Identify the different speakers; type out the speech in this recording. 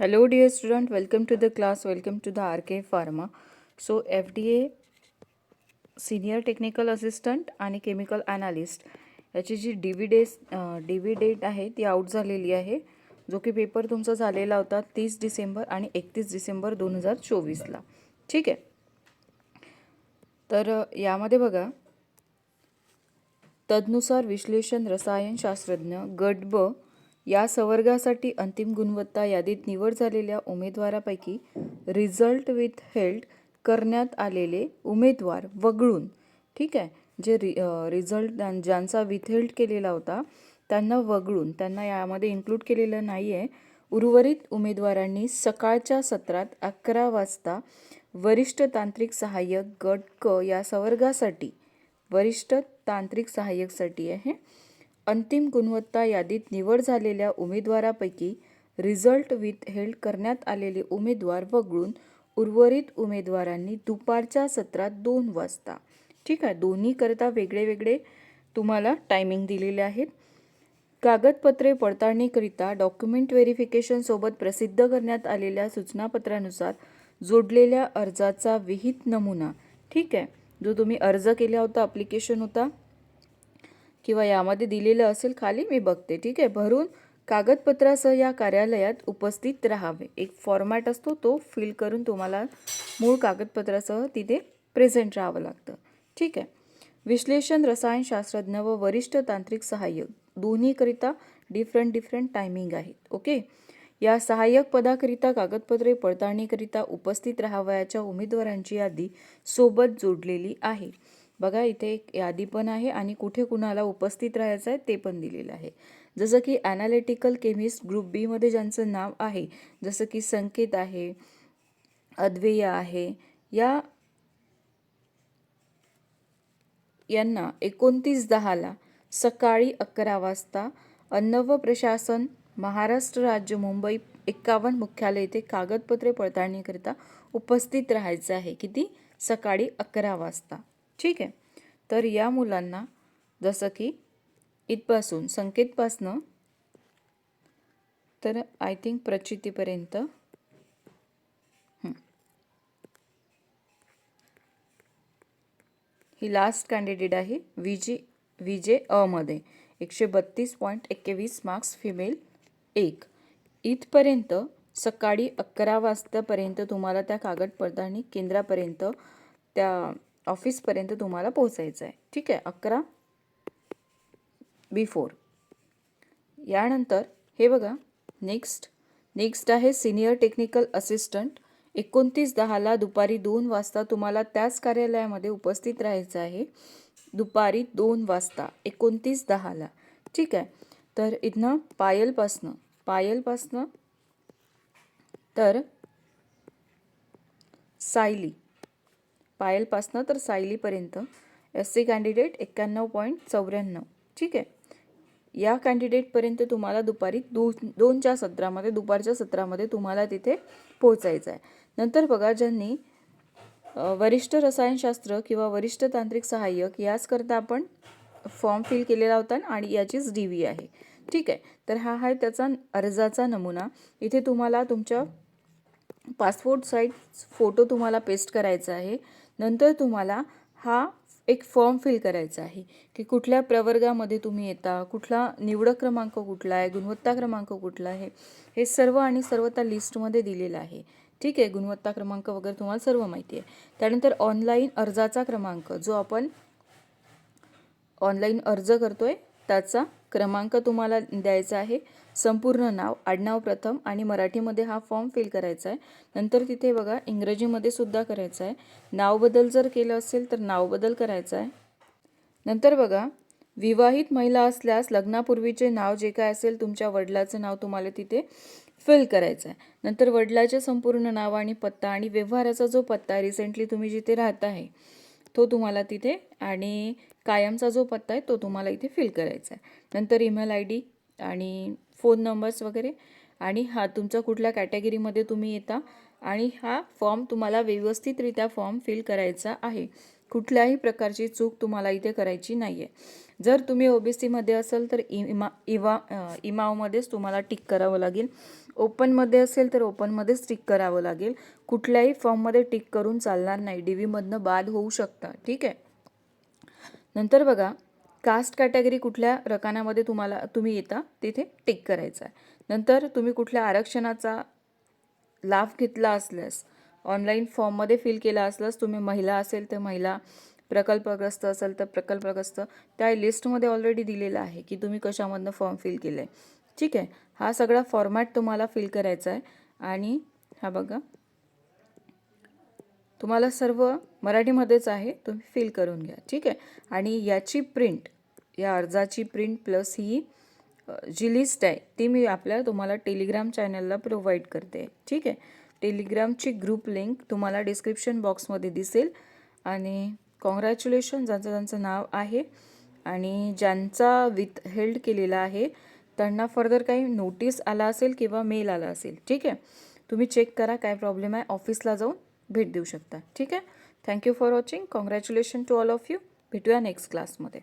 Speaker 1: Hello dear students welcome to the class welcome to the R K pharma so F D A senior technical assistant आणि chemical analyst याची जी D V डेस D V date आहे ती out झालेली आहे. जो की पेपर तुमचा झालेला होता तीस डिसेंबर आणि एकतीस डिसेंबर दोन हजार चोवीसला. ठीक आहे? तर यामध्ये बघा. तदनुसार विश्लेषण रसायनशास्त्रज्ञ गट ब या संवर्गासाठी अंतिम गुणवत्ता यादीत निवड झालेल्या उमेदवारापैकी रिझल्ट विथ हेल्ड करण्यात आलेले उमेदवार वगळून ठीक आहे जे रि रिझल्ट ज्यांचा विथहेल्ड केलेला होता त्यांना वगळून त्यांना यामध्ये इन्क्लूड केलेलं नाही आहे उर्वरित उमेदवारांनी सकाळच्या सत्रात अकरा वाजता वरिष्ठ तांत्रिक सहाय्यक गट क या संवर्गासाठी वरिष्ठ तांत्रिक सहाय्यकसाठी आहे अंतिम गुणवत्ता यादीत निवड झालेल्या उमेदवारापैकी रिझल्ट विथ हेल्ड करण्यात आलेले उमेदवार वगळून उर्वरित उमेदवारांनी दुपारच्या सत्रात दोन वाजता. ठीक आहे दोन्हीकरता वेगळे वेगळे तुम्हाला टायमिंग दिलेले आहेत. कागदपत्रे पडताळणीकरिता डॉक्युमेंट व्हेरिफिकेशनसोबत प्रसिद्ध करण्यात आलेल्या सूचनापत्रानुसार जोडलेल्या अर्जाचा विहित नमुना. ठीक आहे जो तुम्ही अर्ज केला होता अप्लिकेशन होता किंवा यामध्ये दिलेलं असेल खाली मी बघते. ठीक आहे? भरून कागदपत्रासह या कार्यालयात उपस्थित राहावे. एक फॉर्मॅट असतो तो फिल करून तुम्हाला मूळ कागदपत्रासह तिथे प्रेझेंट राहावं लागतं. ठीक आहे? विश्लेषण रसायनशास्त्रज्ञ व वरिष्ठ तांत्रिक सहाय्यक दोन्हीकरिता डिफरंट डिफरंट टायमिंग आहेत. ओके? या सहाय्यक पदाकरिता कागदपत्रे पडताळणीकरिता उपस्थित राहावयाच्या उमेदवारांची यादी सोबत जोडलेली आहे. बघा इथे एक यादी पण आहे आणि कुठे कुणाला उपस्थित राहायचं आहे ते पण दिलेलं आहे. जसं की ॲनालिटिकल केमिस्ट ग्रुप बीमध्ये ज्यांचं नाव आहे जसं की संकेत आहे अद्वेय आहे या यांना एकोणतीस दहाला सकाळी अकरा वाजता अन्न व प्रशासन महाराष्ट्र राज्य मुंबई एक्कावन्न मुख्यालय येथे कागदपत्रे पडताळणीकरिता उपस्थित राहायचं आहे. किती? सकाळी अकरा वाजता. ठीक आहे. तर या मुलांना जसं की इथपासून संकेतपासनं तर आय थिंक प्रचितीपर्यंत ही. लास्ट कॅन्डिडेट आहे विजे विजे अमध्ये एकशे बत्तीस पॉईंट एक्केवीस मार्क्स फिमेल एक. इथपर्यंत सकाळी अकरा वाजतापर्यंत तुम्हाला त्या कागद पडताळणी केंद्रापर्यंत त्या ऑफिसपर्यंत तुम्हाला पोहोचायचं आहे ठीक आहे अकरा बिफोर यानंतर हे बघा नेक्स्ट नेक्स्ट आहे सिनियर टेक्निकल असिस्टंट एकोणतीस दहाला दुपारी दोन वाजता तुम्हाला त्याच कार्यालयामध्ये उपस्थित राहायचं आहे. दुपारी दोन वाजता एकोणतीस दहाला. ठीक आहे तर इथनं पायलपासनं पायलपासनं तर सायली. पायलपासनं तर सायलीपर्यंत. एस सी कॅन्डिडेट एक्क्याण्णव पॉईंट चौऱ्याण्णव. ठीक आहे? या कॅन्डिडेटपर्यंत तुम्हाला दुपारी दोन दोनच्या सत्रामध्ये दुपारच्या सत्रामध्ये तुम्हाला तिथे पोहोचायचं आहे. नंतर बघा ज्यांनी वरिष्ठ रसायनशास्त्र किंवा वरिष्ठ तांत्रिक सहाय्यक याचकरता आपण फॉर्म फिल केलेला होता आणि याचीच डी व्ही आहे. ठीक आहे? तर हा आहे त्याचा अर्जाचा नमुना. इथे तुम्हाला तुमच्या पासपोर्ट साईज फोटो तुम्हाला पेस्ट करायचा आहे. नंतर तुम्हाला हा एक फॉर्म फिल करायचा आहे की कुठल्या प्रवर्गामध्ये तुम्ही येता कुठला निवडक क्रमांक कुठला आहे गुणवत्ता क्रमांक कुठला आहे हे सर्व आणि सर्व त्या लिस्टमध्ये दिलेलं आहे. ठीक आहे गुणवत्ता क्रमांक वगैरे तुम्हाला सर्व माहिती आहे. त्यानंतर ऑनलाईन अर्जाचा क्रमांक जो आपण ऑनलाईन अर्ज करतो आहे त्याचा क्रमांक तुम्हाला द्यायचा आहे. संपूर्ण नाव आडनाव प्रथम आणि मराठीमध्ये हा फॉर्म फिल करायचा आहे. नंतर तिथे बघा इंग्रजीमध्ये सुद्धा करायचा आहे. नाव बदल जर केलं असेल तर नाव बदल करायचा आहे. नंतर बघा विवाहित महिला असल्यास लग्नापूर्वीचे नाव जे काय असेल तुमच्या वडिलाचं नाव तुम्हाला तिथे फिल करायचं आहे. नंतर वडिलाचे संपूर्ण नाव आणि पत्ता आणि व्यवहाराचा जो पत्ता आहे रिसेंटली तुम्ही जिथे राहत आहे तो तुम्हाला तिथे आणि कायमचा जो पत्ता आहे तो तुम्हाला इथे फिल करायचा आहे. नंतर ईमेल आय डी आणि फोन नंबर्स वगैरे. आणि हा तुमचा कुठल्या कॅटेगरीमध्ये तुम्ही येता आणि हा फॉर्म तुम्हाला व्यवस्थितरित्या फॉर्म फिल करायचा आहे. कुठल्याही प्रकारची चूक तुम्हाला इथे करायची नाही आहे जर तुम्ही ओ बी सीमध्ये असाल तर इमा इवा इमावमध्येच तुम्हाला टिक करावं लागेल. ओपनमध्ये असेल तर ओपनमध्येच टिक करावं लागेल. कुठल्याही फॉर्ममध्ये टिक करून चालणार नाही. डी व्हीमधनं बाद होऊ शकता. ठीक आहे? नंतर बघा कास्ट कॅटेगरी कुठल्या रकानामध्ये तुम्हाला तुम्ही येता तिथे टिक करायचं आहे. नंतर तुम्ही कुठल्या आरक्षणाचा लाभ घेतला असल्यास ऑनलाईन फॉर्ममध्ये फिल केला असल्यास तुम्ही महिला असेल तर महिला प्रकल्पग्रस्त असेल तर प्रकल्पग्रस्त त्या लिस्टमध्ये ऑलरेडी दिलेलं आहे की तुम्ही कशामधनं फॉर्म फिल केलं आहे ठीक आहे? हा सगळा फॉर्मॅट तुम्हाला फिल करायचा आहे. आणि हा बघा. तुम्हाला सर्व मराठीमध्येच आहे तुम्ही फिल करून घ्या. ठीक आहे? आणि याची प्रिंट या अर्जाची प्रिंट प्लस ही जी लिस्ट आहे ती मी आपल्या तुम्हाला टेलिग्राम चॅनलला प्रोव्हाइड करते. ठीक आहे? टेलिग्रामची ग्रुप लिंक तुम्हाला डिस्क्रिप्शन बॉक्समध्ये दिसेल. आणि कॉंग्रॅच्युलेशन ज्यांचं ज्यांचं नाव आहे आणि ज्यांचा विथ हेल्ड केलेला आहे त्यांना फर्दर काही नोटीस आला असेल किंवा मेल आला असेल. ठीक आहे? तुम्ही चेक करा काय प्रॉब्लेम आहे. ऑफिसला जाऊन भेट देऊ शकता. ठीक आहे? Thank you for watching congratulation to all of you भेटूया नेक्स्ट क्लासमध्ये